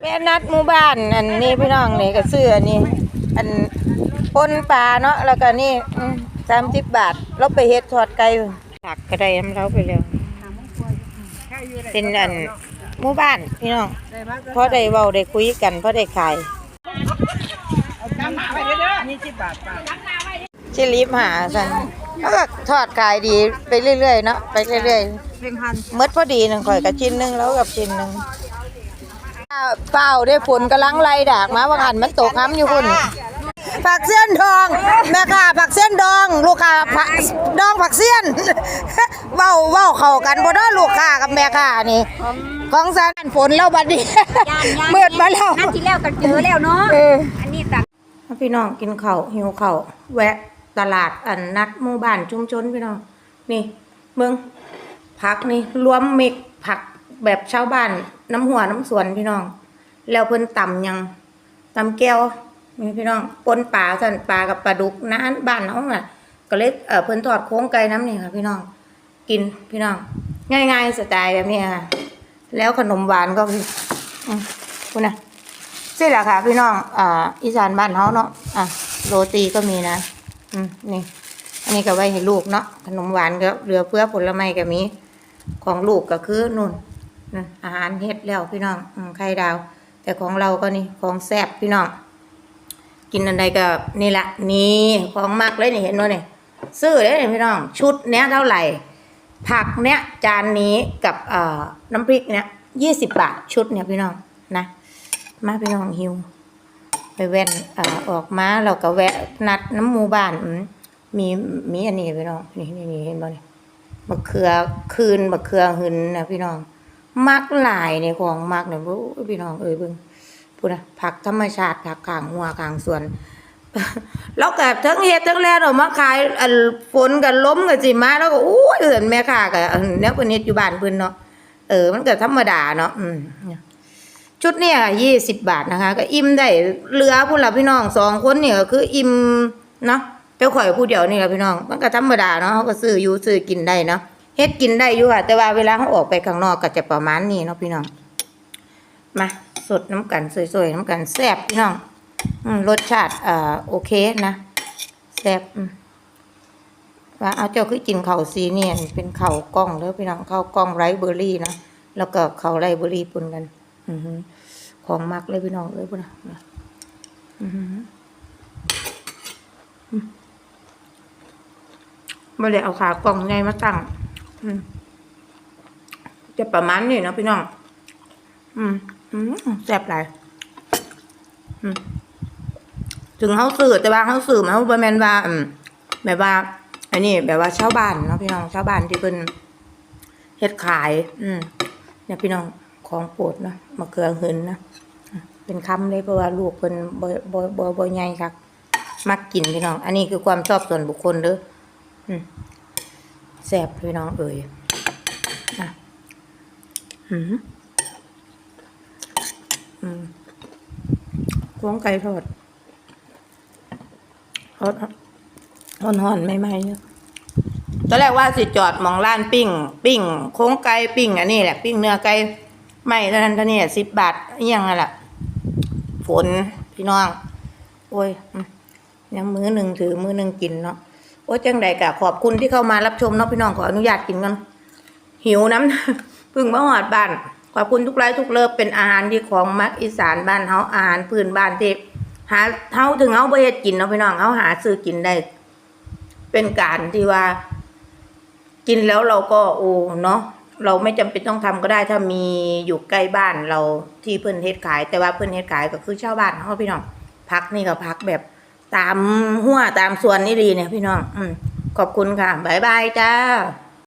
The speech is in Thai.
แม่นัดหมู่บ้านอันนี้พี่น้องนี่ก็ซื้ออันนี้ อันปนปลาเนาะแล้วก็นี่สามสิบบาทเราไปเฮ็ดทอดไก่ผักก็ได้น้ำเราไปแล้วเป็นอันหมู่บ้านพี่น้องเพราะได้เว้าได้คุยกันเพราะได้ขายนี่สิบบาทป้าชิลิฟหาสันแล้วก็ทอดขายดีไปเรื่อยๆเนาะไปเรื่อยๆเป็นพันเมดพอดีหนึ่งข่อยกับชิ้นหนึ่งแล้วกับชิ้นหนึ่ง เปล่าได้ฝนกำลังไล่ดากมาว่าหันมันตกน้ำอยู่คุณผักเส้นทองแม่ค่ะผักเส้นดองลูกค้าผักดองผักเส้นเว้าเว้าเข้ากันบ่ได้อลูกค้ากับแม่ค่ะนี่ของสารฝนแล้วบัดนี้เมื่อมาแล้วนัดที่แล้วก็เจอแล้วเนาะเอออันนี้ตักพี่น้องกินข้าวหิวข้าวแวะตลาดอันนัดหมู่บ้านชุมชนพี่น้องนี่เมืองผักนี่รวมมิกผัก แบบชาวบ้านน้ำหัวน้ำสวนพี่น้อง แล้วเพิ่นต่ำยังต่ำแก้วนี่พี่น้องปนปลาสั่นปลากับปลาดุกน้านบ้านเฮาน่ะ ก็เลยเออเพิ่นทอดโค้งไก่น้ำนี่ค่ะ พี่น้อง กินพี่น้อง ง่ายๆสไตล์แบบนี้ค่ะ แล้วขนมหวานก็คืออืมคุณนะนี่แหละค่ะ พี่น้องอ่าอีสานบ้านเฮาเนาะอะโรตีก็มีนะอืมนี่อันนี้ก็ไว้ให้ลูกเนาะขนมหวานก็เหลือเพื่อผลไม้ก็มีของลูกก็คือนู่น อาหารเฮ็ดแล้วพี่น้องไข่ดาว แต่ของเราก็นี่ของแซ่บพี่น้อง กินอันใดก็นี่แหละนี่ของมักเลยนี่เห็นบ่นี่ซื้อเลยนี่พี่น้อง ชุดเนี้ยเท่าไหร่ ผักเนี้ยจานนี้กับเอ่อน้ำพริกเนี้ยยี่สิบบาทชุดเนี่ยพี่น้องนะมาพี่น้องหิว ไปแว่นเอ่อออกมาเราก็แวะนัดน้ำมูบ้านมีมีอันนี้พี่น้องนี่นี่เห็นบ่นี่มะเขือคืนมะเขือหึนนะพี่น้อง มักหลายในของมักเนี่ยโอ้ยพี่น้องเอ้ยเบิ่งพูดนะผักธรรมชาติผักข้างหัวข้างสวนแล้วก็ทั้งเฮ็ดทั้งแลนออกมาขายฝนก็ล้มก็สิมาแล้วก็โอ้เอิ้นแม่ค้าก็อันแนวเพิ่นเฮ็ดอยู่บ้านเพิ่นเนาะเออมันก็ธรรมดาเนาะอืมชุดเนี่ยยี่สิบบาทนะคะ ก็อิ่มได้เหลือผู้หลับพี่น้องสองคนเนี่ยก็คืออิ่มเนาะแต่ข่อยผู้เดียวนี่แหละพี่น้อง มันก็ธรรมดาเนาะเขาก็ซื้ออยู่ซื้อกินได้เนาะ เฮ็ดกินได้อยู่ค่ะ แต่ว่าเวลาเขาออกไปข้างนอกก็จะประมาณนี้เนาะพี่น้อง มาสดน้ำกันสวยๆน้ำกันแซ่บพี่น้องอืรสชาติเอ่อโอเคนะแซ่บว่าเอาเจ้าคือกินข้าซีเนี่ยเป็นข้ากล้องแล้วพี่น้องข้ากล้องไรเบอร์รี่นะแล้วก็ข้าไรเบอร์รี่ปนกันออืของมักเลยพี่น้องเอ้ยพุ่นนะอือหืออืมไม่ได้เอาขากล่องไงมาตั้ง จะประมาณนี้นะพี่น้อง อืมอืมแซ่บหลายอืมถึงเขาสื่อแต่ว่าเขาสื่อมาเขาบ่แมนว่าแบบว่าอันนี้แบบว่าชาวบ้านเนาะพี่น้องชาวบ้านที่เพิ่นเฮ็ดขาย อืมเนี่ยพี่น้องของโปรดเนาะมะเขือหืนนะเป็นคำเลยเพราะว่าลูกเพิ่นบ่บ่บ่บ่ใหญ่ครับมักกินพี่น้อง อันนี้คือความชอบส่วนบุคคลเด้ออืม แซ่บพี่น้องเอ่ยอะอืมอืมพวงไก่ทอดทอดห่อนๆใหม่ๆเนาะตอนแรกว่าสิจอดหมองร้านปิ้ง ปิ้งโค้งไก่ปิ้งอันนี้แหละ ปิ้งเนื้อไก่ไม่เท่านั้นเท่านี้สิบบาทยังนั่ะ ฝนพี่น้อง โอ้ยยังมือหนึ่งถือมือหนึ่งกินเนาะ อ้จังใดกะขอบคุณที่เข้ามารับชมเนาะพี่น้องขออนุญาตกินกันหิวน้ำพึ่งมาหอดบ้าน ขอบคุณทุกไลค์ทุกเลิฟเป็นอาหารที่ของมักอีสานบ้านเฮาอาหารพื้นบ้านที่หาเฮาถึงเฮาบ่เฮ็ดกินเนาะพี่น้องเฮาหาซื้อกินได้ เป็นการที่ว่า กินแล้วเราก็โอ้เนาะเราไม่จำเป็นต้องทำก็ได้ถ้ามีอยู่ใกล้บ้านเราที่เพื่อนเฮ็ดขาย แต่ว่าเพื่อนเฮ็ดขายก็คือเช่าบ้านเขาพี่น้องพักนี่ก็พักแบบ ตามหัวตามส่วนนี่ดีเนี่ยพี่น้อง อืมขอบคุณค่ะ บ๊ายบายจ้า